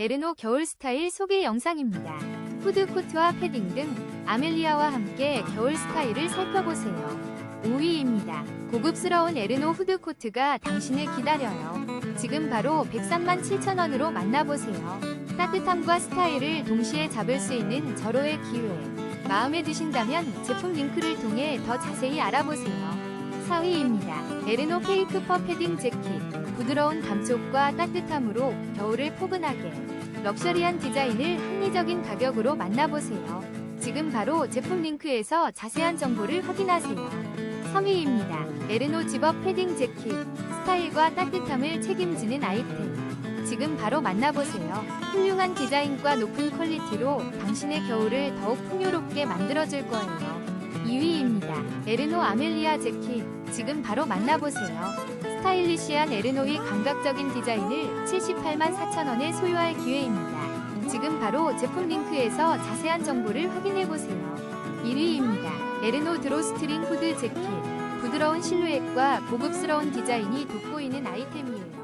에르노 겨울 스타일 소개 영상입니다. 후드 코트와 패딩 등 아멜리아와 함께 겨울 스타일을 살펴보세요. 5위입니다. 고급스러운 에르노 후드 코트가 당신을 기다려요. 지금 바로 103만 7천원으로 만나보세요. 따뜻함과 스타일을 동시에 잡을 수 있는 절호의 기회. 마음에 드신다면 제품 링크를 통해 더 자세히 알아보세요. 4위입니다. 에르노 페이크 퍼 패딩 재킷. 부드러운 감촉과 따뜻함으로 겨울을 포근하게. 럭셔리한 디자인을 합리적인 가격으로 만나보세요. 지금 바로 제품 링크에서 자세한 정보를 확인하세요. 3위입니다. 에르노 집업 패딩 재킷. 스타일과 따뜻함을 책임지는 아이템. 지금 바로 만나보세요. 훌륭한 디자인과 높은 퀄리티로 당신의 겨울을 더욱 풍요롭게 만들어줄 거예요. 2위입니다. 에르노 아멜리아 재킷. 지금 바로 만나보세요. 스타일리시한 에르노의 감각적인 디자인을 78만 4천원에 소유할 기회입니다. 지금 바로 제품 링크에서 자세한 정보를 확인해보세요. 1위입니다. 에르노 드로스트링 후드 재킷. 부드러운 실루엣과 고급스러운 디자인이 돋보이는 아이템이에요.